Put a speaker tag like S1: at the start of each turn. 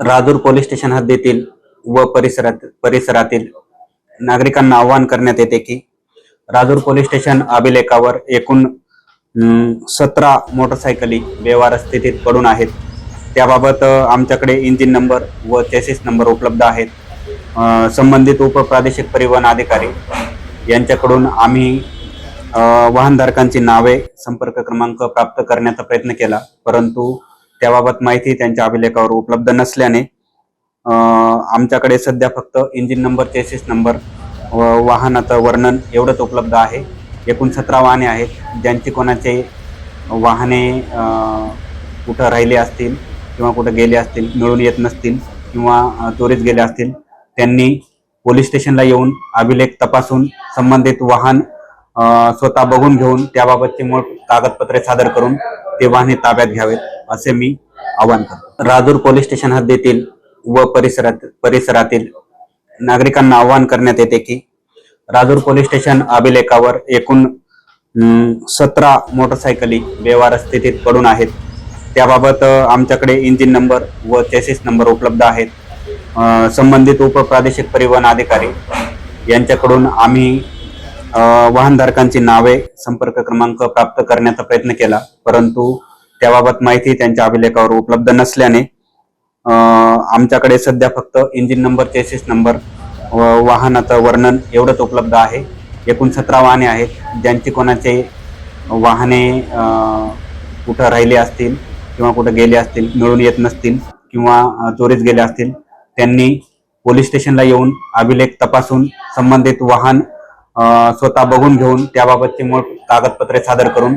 S1: Rajur police station हद्दीतील व परिसरात परिसरातील नागरिकांना आवाहन करण्यात येते की राजूर पोलीस स्टेशन अभिलेखावर एकूण सतरा मोटरसायकली व्यवहार स्थितीत पडून आहेत. त्याबाबत आमच्याकडे इंजिन नंबर व चेसिस नंबर उपलब्ध आहेत. संबंधित उपप्रादेशिक परिवहन अधिकारी यांच्याकडून आम्ही वाहनधारकांची नावे संपर्क क्रमांक प्राप्त करण्याचा प्रयत्न केला. परंतु त्याबाबत माहिती त्यांच्या अभिलेखावर उपलब्ध नसल्याने आमच्याकडे सध्या फक्त इंजिन नंबर चेसिस नंबर व वाहनाचं वर्णन एवढंच उपलब्ध आहे. एकूण सतरा वाहने आहेत ज्यांची कोणाचे वाहने कुठं राहिले असतील किंवा कुठं गेले असतील मिळून येत नसतील किंवा चोरीत चोरीस गेले असतील त्यांनी पोलीस स्टेशनला येऊन अभिलेख तपासून संबंधित वाहन स्वतः बघून घेऊन त्याबाबतचे मूळ कागदपत्रे सादर करून ते वाहने ताब्यात घ्यावेत. असे मी आवाहन करतो. राजूर पोलीस स्टेशन हद्दीतील व परिसरात परिसरातील नागरिकांना आवाहन करण्यात येते की राजूर पोलीस स्टेशन अभिलेखावर एकूण सतरा मोटरसायकली व्यवहार स्थितीत पडून आहेत. त्याबाबत आमच्याकडे इंजिन नंबर व चेसिस नंबर उपलब्ध आहेत. संबंधित उपप्रादेशिक परिवहन अधिकारी यांच्याकडून आम्ही वाहनधारकांची नावे संपर्क क्रमांक प्राप्त करण्याचा प्रयत्न केला. परंतु त्याबाबत माहिती त्यांच्या अभिलेखावर उपलब्ध नसल्याने आमच्याकडे सध्या फक्त इंजिन नंबर चेसिस नंबर व वाहनाचं वर्णन एवढंच उपलब्ध आहे. एकूण सतरा वाहने आहेत ज्यांची कोणाचे वाहने कुठं राहिले असतील किंवा कुठं गेले असतील मिळून येत नसतील किंवा चोरीस गेले असतील त्यांनी पोलीस स्टेशनला येऊन अभिलेख तपासून संबंधित वाहन स्वतः बघून घेऊन त्याबाबतचे मूळ कागदपत्रे सादर करून